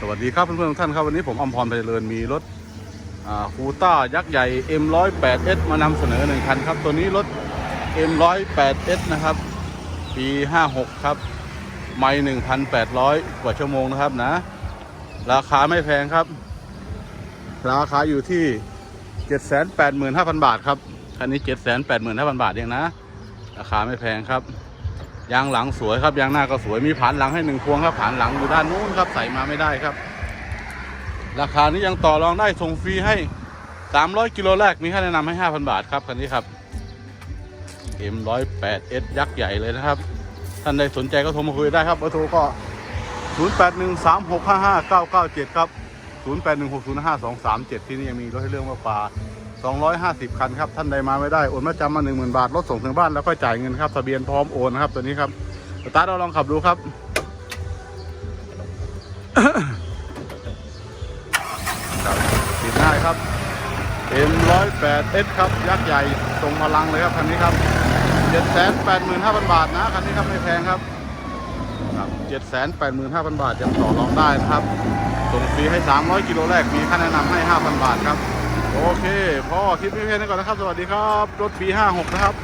สวัสดีครับเพื่อนๆทุกท่านครับวันนี้ผมอมพรไปเจริญมีรถคูต้ายักษ์ใหญ่ M108S มานำเสนอหนึ่งคันครับ ตัวนี้รถ M108S นะครับ ปี 56 ครับ ไม่1,800 กว่าชั่วโมงนะครับนะ ราคาไม่แพงครับ ราคาอยู่ที่ 785,000 บาทครับ คันนี้ 785,000 บาทเองนะ ราคาไม่แพงครับ ยางหลังสวยครับยางหน้าก็สวยมีผานหลังให้หนึ่งพวงครับผานหลังอยู่ด้านนู้นครับใส่มาไม่ได้ครับ ราคานี้ยังต่อรองได้ส่งฟรีให้ 300 กิโลแรกมีค่าแนะนำให้ 5,000 บาทครับคันนี้ครับ M108S ยักษ์ใหญ่เลยนะครับ ท่านใดสนใจก็โทรมาคุยได้ครับเบอร์โทรก็ 0813655997 ครับ 0816055237 ที่นี่ยังมีรถให้เรื่องมากกว่า 250 คันครับท่านใดมาไม่ได้โอนมาจำมา 10,000 บาทรถส่งถึงบ้านแล้วก็จ่ายเงินครับทะเบียนพร้อมโอนนะครับตัวนี้ครับสตาร์ทเราลองขับดูครับครับติดง่ายครับ M108S ครับยักษ์ใหญ่ทรงพลังเลยครับคันนี้ครับ785,000 บาทนะคันนี้ครับไม่แพงครับครับ785,000 บาทยังต่อรองได้นะครับส่งฟรีให้ 300 กิโลแรกมีค่าแนะนำให้ 5,000 บาทครับ โอเคพ่อคลิปนี้เพียงนี้ก่อนนะครับ สวัสดีครับ รถ B56 นะครับ